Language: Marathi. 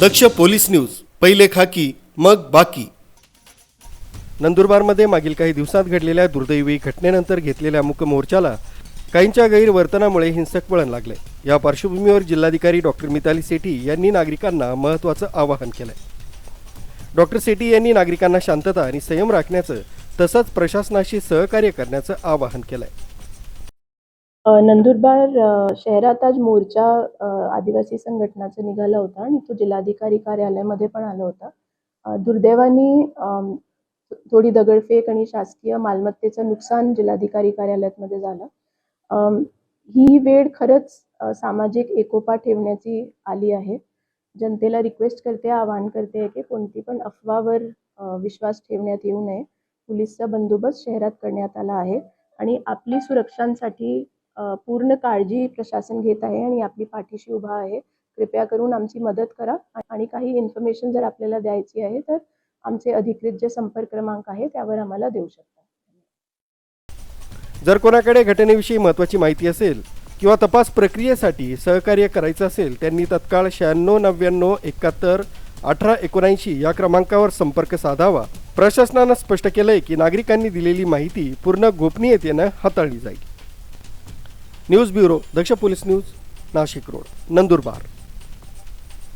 दक्ष पोलीस न्यूज पहिले खाकी मग बाकी. नंदुरबारमध्ये मागील काही दिवसात घडलेल्या दुर्दैवी घटनेनंतर घेतलेल्या मुक मोर्चाला काहींच्या गैरवर्तनामुळे हिंसक वळण लागले. या पार्श्वभूमीवर जिल्हाधिकारी डॉक्टर मिताली सेठी यांनी नागरिकांना महत्त्वाचं आवाहन केलंय. डॉक्टर सेठी यांनी नागरिकांना शांतता आणि संयम राखण्याचं तसंच प्रशासनाशी सहकार्य करण्याचं आवाहन केलंय. नंदुरबार शहरात आज मोर्चा आदिवासी संघटनाचा निघाला होता आणि तो जिल्हाधिकारी कार्यालयामध्ये पण आला होता. दुर्दैवाने थोडी दगडफेक आणि शासकीय मालमत्तेचं नुकसान जिल्हाधिकारी कार्यालयामध्ये झालं. ही वेळ खरंच सामाजिक एकोपा ठेवण्याची आली आहे. जनतेला रिक्वेस्ट करते आवाहन करते की कोणती पण अफवावर विश्वास ठेवण्यात येऊ नये. पोलीसचा बंदोबस्त शहरात करण्यात आला आहे. आणि आपली सुरक्षांसाठी पूर्ण काळजी प्रशासन घेत आहे आणि आपली पाठीशी उभा आहे. कृपया करून आमची मदत करा आणि काही इन्फॉर्मेशन जर आपल्याला द्यायची आहे तर आमचे अधिकृत जे संपर्क क्रमांक आहे त्यावर आम्हाला देऊ शकता. जर कोणाकडे घटनेविषयी महत्त्वाची माहिती असेल किंवा तपास प्रक्रियेसाठी सहकार्य करायचं असेल त्यांनी तत्काळ शहाण्णव नव्याण्णव एकाहत्तर अठरा एकोणऐंशी या क्रमांकावर संपर्क साधावा. प्रशासनानं स्पष्ट केलंय की नागरिकांनी दिलेली माहिती पूर्ण गोपनीयतेनं हाताळली जाईल. News bureau Daksh police news Nashik road Nandurbar.